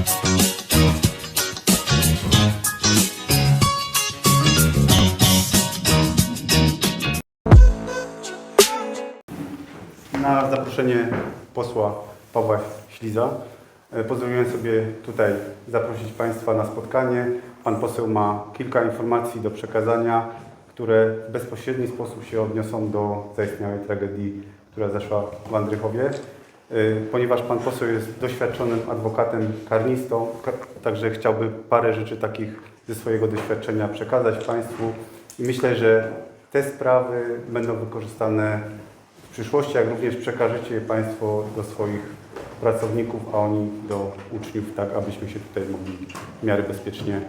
Na zaproszenie posła Pawła Śliza e, pozwoliłem sobie tutaj zaprosić Państwa na spotkanie. Pan poseł ma kilka informacji do przekazania, które w bezpośredni sposób się odniosą do zaistniałej tragedii, która zaszła w Andrychowie. E, Ponieważ Pan poseł jest doświadczonym adwokatem karnistą, ka- także chciałby parę rzeczy takich ze swojego doświadczenia przekazać Państwu i myślę, że te sprawy będą wykorzystane w przyszłości, jak również przekażecie je Państwo do swoich pracowników, a oni do uczniów, tak abyśmy się tutaj mogli w miarę bezpiecznie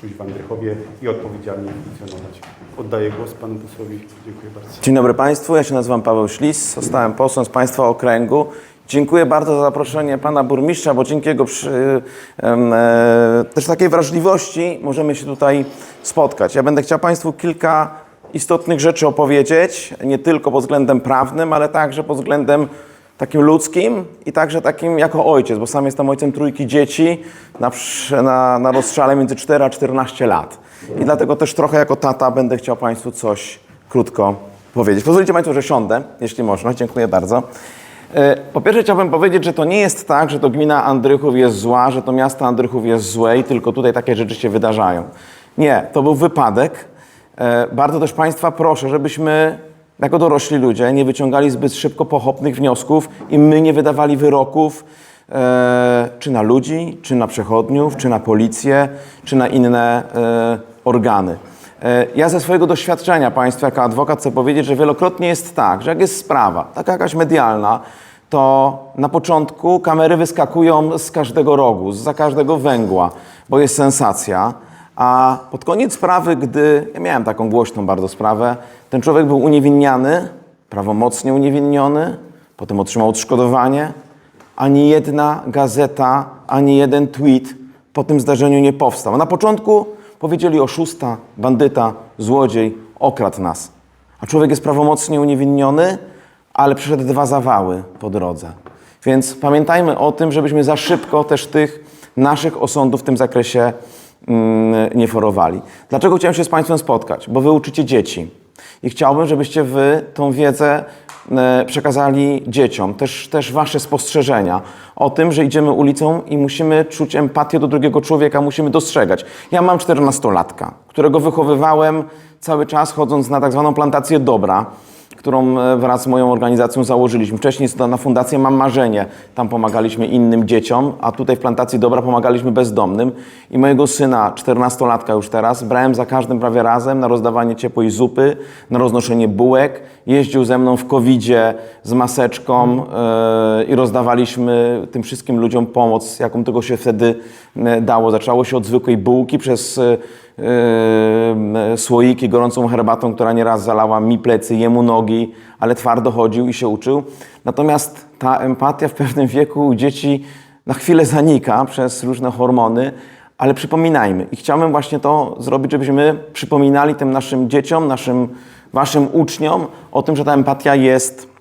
czuć w Andrychowie i odpowiedzialnie funkcjonować. Oddaję głos Panu posłowi. Dziękuję bardzo. Dzień dobry Państwu, ja się nazywam Paweł Ślis, zostałem posłem z Państwa okręgu. Dziękuję bardzo za zaproszenie Pana Burmistrza, bo dzięki jego przy, e, też takiej wrażliwości możemy się tutaj spotkać. Ja będę chciał Państwu kilka istotnych rzeczy opowiedzieć, nie tylko pod względem prawnym, ale także pod względem takim ludzkim i także takim jako ojciec, bo sam jestem ojcem trójki dzieci na, na, na rozstrzale między 4 a 14 lat. I dlatego też trochę jako tata będę chciał Państwu coś krótko powiedzieć. Pozwolicie Państwo, że siądę, jeśli można. Dziękuję bardzo. E, Po pierwsze chciałbym powiedzieć, że to nie jest tak, że to gmina Andrychów jest zła, że to miasto Andrychów jest złe i tylko tutaj takie rzeczy się wydarzają. Nie, to był wypadek. E, Bardzo też Państwa proszę, żebyśmy jako dorośli ludzie nie wyciągali zbyt szybko pochopnych wniosków i my nie wydawali wyroków e, czy na ludzi, czy na przechodniów, czy na policję, czy na inne organy. E, Ja ze swojego doświadczenia Państwa jako adwokat chcę powiedzieć, że wielokrotnie jest tak, że jak jest sprawa, taka jakaś medialna, to na początku kamery wyskakują z każdego rogu, za każdego węgła, bo jest sensacja. A pod koniec sprawy, gdy ja miałem taką głośną bardzo sprawę, ten człowiek był uniewinniany, prawomocnie uniewinniony, potem otrzymał odszkodowanie. Ani jedna gazeta, ani jeden tweet po tym zdarzeniu nie powstał. Na początku powiedzieli oszusta, bandyta, złodziej, okradł nas. A człowiek jest prawomocnie uniewinniony, ale przeszedł dwa zawały po drodze. Więc pamiętajmy o tym, żebyśmy za szybko też tych naszych osądów w tym zakresie mm, nie forowali. Dlaczego chciałem się z Państwem spotkać? Bo Wy uczycie dzieci. I chciałbym, żebyście Wy tą wiedzę przekazali dzieciom, też, też Wasze spostrzeżenia o tym, że idziemy ulicą i musimy czuć empatię do drugiego człowieka, musimy dostrzegać. Ja mam 14-latka, którego wychowywałem cały czas chodząc na tak zwaną plantację dobra którą e, wraz z moją organizacją założyliśmy. Wcześniej na Fundację Mam Marzenie, tam pomagaliśmy innym dzieciom, a tutaj w Plantacji Dobra pomagaliśmy bezdomnym. I mojego syna, 14-latka już teraz, brałem za każdym prawie razem na rozdawanie ciepłej zupy, na roznoszenie bułek. Jeździł ze mną w covidzie z maseczką e, i rozdawaliśmy tym wszystkim ludziom pomoc, jaką tego się wtedy e, dało. Zaczęło się od zwykłej bułki przez yy, słoiki gorącą herbatą, która nieraz zalała mi plecy, jemu nogi, ale twardo chodził i się uczył. Natomiast ta empatia w pewnym wieku u dzieci na chwilę zanika przez różne hormony, ale przypominajmy. I chciałbym właśnie to zrobić, żebyśmy przypominali tym naszym dzieciom, naszym waszym uczniom o tym, że ta empatia jest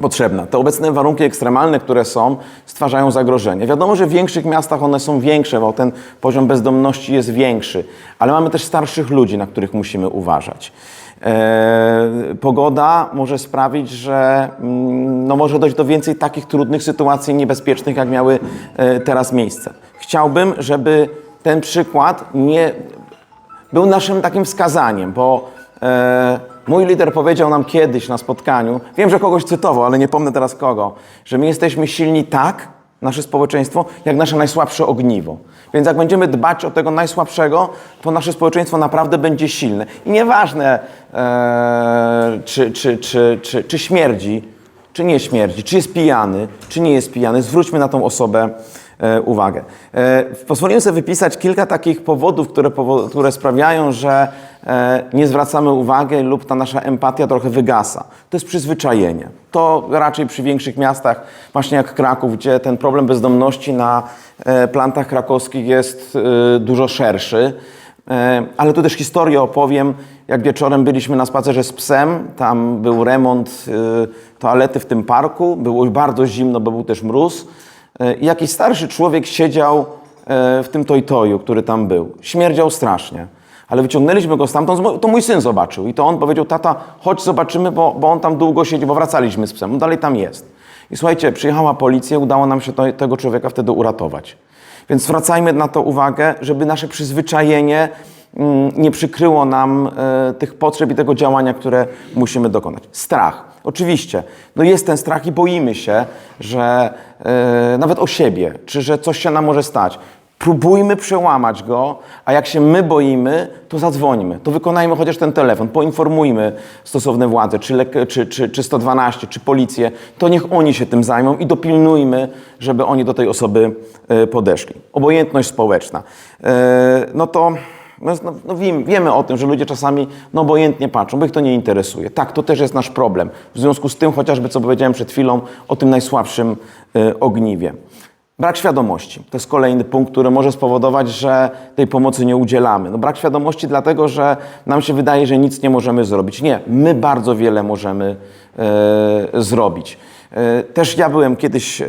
potrzebna. Te obecne warunki ekstremalne, które są, stwarzają zagrożenie. Wiadomo, że w większych miastach one są większe, bo ten poziom bezdomności jest większy, ale mamy też starszych ludzi, na których musimy uważać. E, pogoda może sprawić, że mm, no, może dojść do więcej takich trudnych sytuacji niebezpiecznych, jak miały e, teraz miejsce. Chciałbym, żeby ten przykład nie był naszym takim wskazaniem, bo e, mój lider powiedział nam kiedyś na spotkaniu, wiem, że kogoś cytował, ale nie pomnę teraz kogo, że my jesteśmy silni tak, nasze społeczeństwo, jak nasze najsłabsze ogniwo. Więc jak będziemy dbać o tego najsłabszego, to nasze społeczeństwo naprawdę będzie silne. I nieważne, e, czy, czy, czy, czy, czy śmierdzi, czy nie śmierdzi, czy jest pijany, czy nie jest pijany, zwróćmy na tą osobę uwagę. E, pozwoliłem sobie wypisać kilka takich powodów, które, które sprawiają, że e, nie zwracamy uwagi lub ta nasza empatia trochę wygasa. To jest przyzwyczajenie. To raczej przy większych miastach, właśnie jak Kraków, gdzie ten problem bezdomności na e, plantach krakowskich jest e, dużo szerszy. E, Ale tu też historię opowiem. Jak wieczorem byliśmy na spacerze z psem, tam był remont e, toalety w tym parku, było bardzo zimno, bo był też mróz. E, jakiś starszy człowiek siedział e, w tym toj-toju, który tam był. Śmierdział strasznie. Ale wyciągnęliśmy go stamtąd, to mój syn zobaczył. I to on powiedział, tata, chodź zobaczymy, bo, bo on tam długo siedzi, bo wracaliśmy z psem, on dalej tam jest. I słuchajcie, przyjechała policja, udało nam się to, tego człowieka wtedy uratować. Więc zwracajmy na to uwagę, żeby nasze przyzwyczajenie nie przykryło nam e, tych potrzeb i tego działania, które musimy dokonać. Strach. Oczywiście, no jest ten strach i boimy się, że e, nawet o siebie, czy że coś się nam może stać. Próbujmy przełamać go, a jak się my boimy, to zadzwońmy. To wykonajmy chociaż ten telefon, poinformujmy stosowne władze, czy, czy, czy, czy 112, czy policję. To niech oni się tym zajmą i dopilnujmy, żeby oni do tej osoby e, podeszli. Obojętność społeczna. No to no, no, no wiem, wiemy o tym, że ludzie czasami no, obojętnie patrzą, bo ich to nie interesuje. Tak, to też jest nasz problem. W związku z tym, chociażby co powiedziałem przed chwilą o tym najsłabszym e, ogniwie. Brak świadomości to jest kolejny punkt, który może spowodować, że tej pomocy nie udzielamy. No brak świadomości dlatego, że nam się wydaje, że nic nie możemy zrobić. Nie, my bardzo wiele możemy e, zrobić. E, też ja byłem kiedyś, e,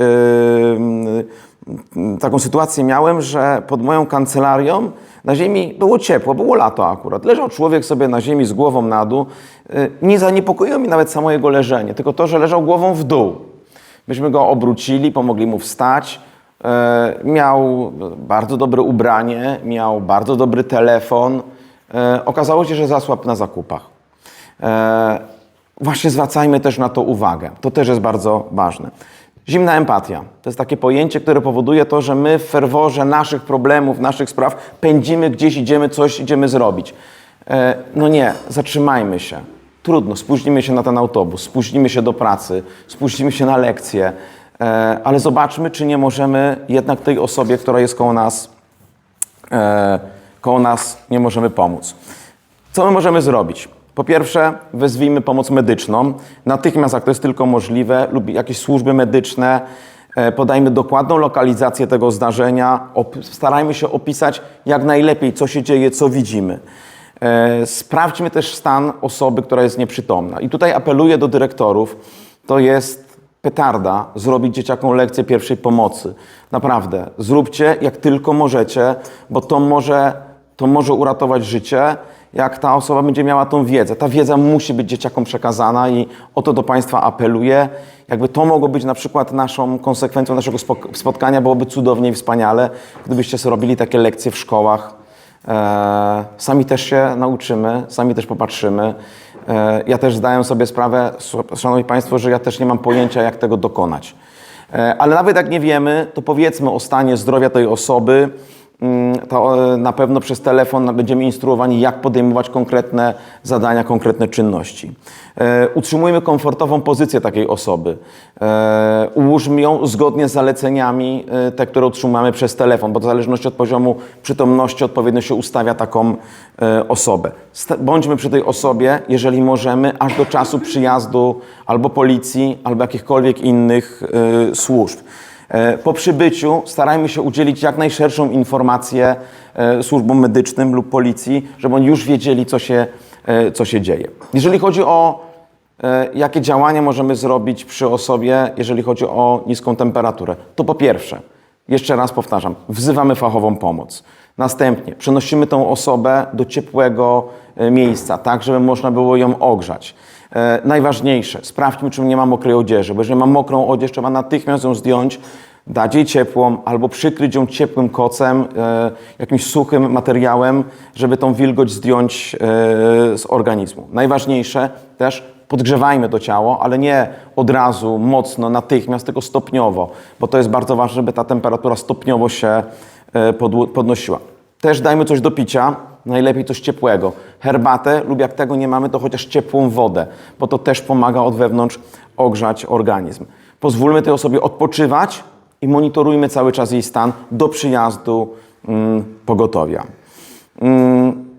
taką sytuację miałem, że pod moją kancelarią na ziemi było ciepło, było lato akurat. Leżał człowiek sobie na ziemi z głową na dół. E, Nie zaniepokoiło mi nawet samo jego leżenie, tylko to, że leżał głową w dół. Myśmy go obrócili, pomogli mu wstać. Miał bardzo dobre ubranie, miał bardzo dobry telefon. Okazało się, że zasłabł na zakupach. Właśnie zwracajmy też na to uwagę. To też jest bardzo ważne. Zimna empatia to jest takie pojęcie, które powoduje to, że my w ferworze naszych problemów, naszych spraw pędzimy gdzieś, idziemy coś, idziemy zrobić. E, no nie, zatrzymajmy się. Trudno, spóźnimy się na ten autobus, spóźnimy się do pracy, spóźnimy się na lekcję, e, ale zobaczmy, czy nie możemy jednak tej osobie, która jest koło nas, e, koło nas, nie możemy pomóc. Co my możemy zrobić? Po pierwsze, wezwijmy pomoc medyczną. Natychmiast, jak to jest tylko możliwe, lub jakieś służby medyczne, e, podajmy dokładną lokalizację tego zdarzenia, starajmy się opisać jak najlepiej, co się dzieje, co widzimy. E, Sprawdźmy też stan osoby, która jest nieprzytomna. I tutaj apeluję do dyrektorów, to jest petarda zrobić dzieciakom lekcję pierwszej pomocy. Naprawdę, zróbcie jak tylko możecie, bo to może, to może uratować życie, jak ta osoba będzie miała tą wiedzę. Ta wiedza musi być dzieciakom przekazana i o to do Państwa apeluję. Jakby to mogło być na przykład naszą konsekwencją naszego spotkania, byłoby cudownie i wspaniale, gdybyście sobie robili takie lekcje w szkołach. E, sami też się nauczymy, sami też popatrzymy. E, ja też zdaję sobie sprawę, Szanowni Państwo, że ja też nie mam pojęcia, jak tego dokonać. E, ale nawet jak nie wiemy, to powiedzmy o stanie zdrowia tej osoby. Mm, To e, na pewno przez telefon będziemy instruowani, jak podejmować konkretne zadania, konkretne czynności. E, Utrzymujmy komfortową pozycję takiej osoby. E, Ułóżmy ją zgodnie z zaleceniami, te, które utrzymamy przez telefon, bo w zależności od poziomu przytomności odpowiednio się ustawia taką osobę. Bądźmy przy tej osobie, jeżeli możemy, aż do czasu przyjazdu albo policji, albo jakichkolwiek innych służb. E, Po przybyciu starajmy się udzielić jak najszerszą informację e, służbom medycznym lub policji, żeby oni już wiedzieli, co się, e, co się dzieje. Jeżeli chodzi o jakie działania możemy zrobić przy osobie, jeżeli chodzi o niską temperaturę, to po pierwsze, jeszcze raz powtarzam, wzywamy fachową pomoc. Następnie przenosimy tą osobę do ciepłego miejsca, tak żeby można było ją ogrzać. E, najważniejsze, sprawdźmy, czy nie ma mokrej odzieży, bo jeżeli ma mokrą odzież, trzeba natychmiast ją zdjąć, dać jej ciepłą albo przykryć ją ciepłym kocem, e, jakimś suchym materiałem, żeby tą wilgoć zdjąć e, z organizmu. Najważniejsze też podgrzewajmy to ciało, ale nie od razu, mocno, natychmiast, tylko stopniowo, bo to jest bardzo ważne, żeby ta temperatura stopniowo się e, podnosiła. Też dajmy coś do picia, najlepiej coś ciepłego. Herbatę lub jak tego nie mamy, to chociaż ciepłą wodę, bo to też pomaga od wewnątrz ogrzać organizm. Pozwólmy tej osobie odpoczywać i monitorujmy cały czas jej stan do przyjazdu mm, pogotowia. Mm,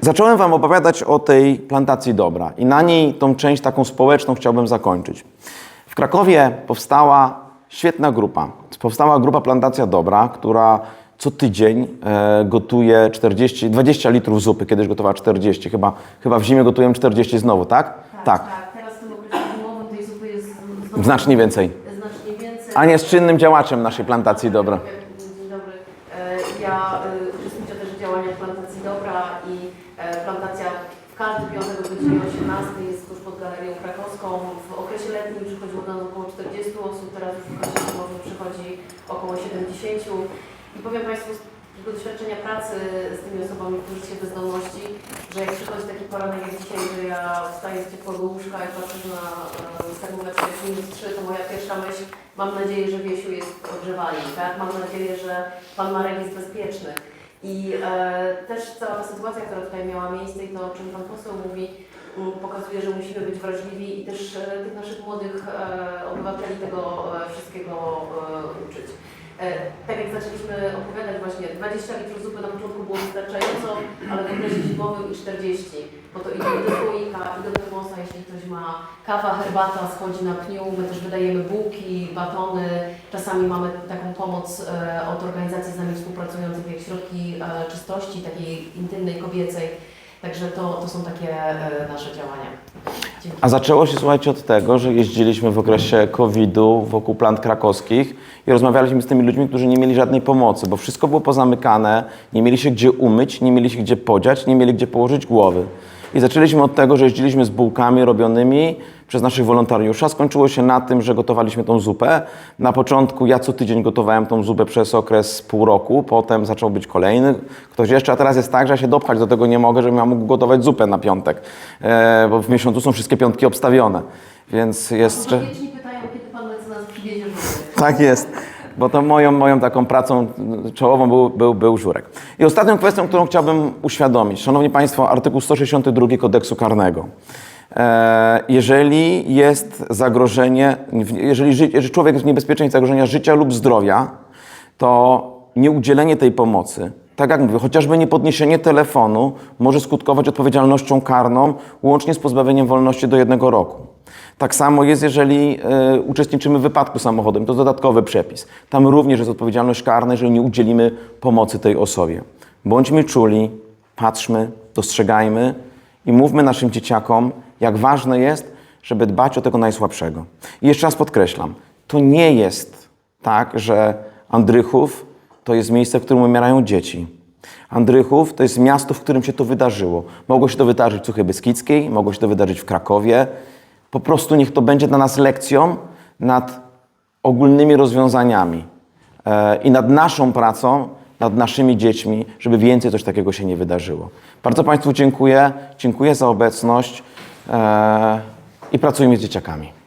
Zacząłem Wam opowiadać o tej plantacji dobra i na niej tą część taką społeczną chciałbym zakończyć. W Krakowie powstała świetna grupa. Powstała grupa Plantacja Dobra, która co tydzień e, gotuje 40, 20 litrów zupy. Kiedyś gotowała 40, chyba, chyba w zimie gotują 40 znowu, tak? Tak, Teraz w tym okresie zimowym tej zupy jest Znacznie więcej. Więcej. Ania jest czynnym działaczem naszej plantacji dobra. Dzień y, uczestniczę też w działaniach Plantacji Dobra i e, plantacja w każdy piątek o godzinie 18 jest tuż pod Galerią Krakowską. W okresie letnim przychodziło do nas około 40 osób, teraz w okresie zimowym przychodzi około 70. I powiem Państwu z tego doświadczenia pracy z tymi osobami, którzy się bezdomności, że jak przychodzi taki poranek jak dzisiaj, że ja wstaję z ciepłego łóżka i patrzę na z termometru jest minus 3, to moja pierwsza myśl, mam nadzieję, że Wiesiu jest ogrzewalny, tak? Mam nadzieję, że Pan Marek jest bezpieczny. I e, też cała ta sytuacja, która tutaj miała miejsce i to, o czym Pan poseł mówi, pokazuje, że musimy być wrażliwi i też e, tych naszych młodych e, obywateli tego e, wszystkiego e, uczyć. E, tak jak zaczęliśmy opowiadać właśnie, 20 litrów zupy na początku było wystarczająco, ale w okresie zimowym i 40, bo to idzie do słoika, i do termosa, jeśli ktoś ma kawa, herbata, schodzi na pniu, my też wydajemy bułki, batony, czasami mamy taką pomoc e, od organizacji z nami współpracujących, jak środki e, czystości, takiej intymnej, kobiecej, także to, to są takie e, nasze działania. Dziękuję. A zaczęło się, słuchajcie, od tego, że jeździliśmy w okresie COVID-u wokół plant krakowskich i rozmawialiśmy z tymi ludźmi, którzy nie mieli żadnej pomocy, bo wszystko było pozamykane, nie mieli się gdzie umyć, nie mieli się gdzie podziać, nie mieli gdzie położyć głowy. I zaczęliśmy od tego, że jeździliśmy z bułkami robionymi przez naszych wolontariuszy. a Skończyło się na tym, że gotowaliśmy tą zupę. Na początku ja co tydzień gotowałem tą zupę przez okres pół roku, potem zaczął być kolejny ktoś jeszcze, a teraz jest tak, że ja się dopchać do tego nie mogę, żebym ja mógł gotować zupę na piątek, e, bo w miesiącu są wszystkie piątki obstawione. Więc jest... Pytają, kiedy Pan mecenas. Tak jest, bo to moją, moją taką pracą czołową był, był, był żurek. I ostatnią kwestią, którą chciałbym uświadomić, Szanowni Państwo, artykuł 162 kodeksu karnego. E, jeżeli jest zagrożenie, jeżeli, ży, jeżeli człowiek jest w niebezpieczeństwie zagrożenia życia lub zdrowia, to nieudzielenie tej pomocy, tak jak mówię, chociażby niepodniesienie telefonu może skutkować odpowiedzialnością karną, łącznie z pozbawieniem wolności do jednego roku. Tak samo jest, jeżeli e, uczestniczymy w wypadku samochodem, to jest dodatkowy przepis. Tam również jest odpowiedzialność karna, jeżeli nie udzielimy pomocy tej osobie. Bądźmy czuli, patrzmy, dostrzegajmy i mówmy naszym dzieciakom, jak ważne jest, żeby dbać o tego najsłabszego. I jeszcze raz podkreślam, to nie jest tak, że Andrychów to jest miejsce, w którym umierają dzieci. Andrychów to jest miasto, w którym się to wydarzyło. Mogło się to wydarzyć w Suchej Beskidzkiej, mogło się to wydarzyć w Krakowie. Po prostu niech to będzie dla nas lekcją nad ogólnymi rozwiązaniami e, i nad naszą pracą, nad naszymi dziećmi, żeby więcej coś takiego się nie wydarzyło. Bardzo Państwu dziękuję, dziękuję za obecność e, i pracujmy z dzieciakami.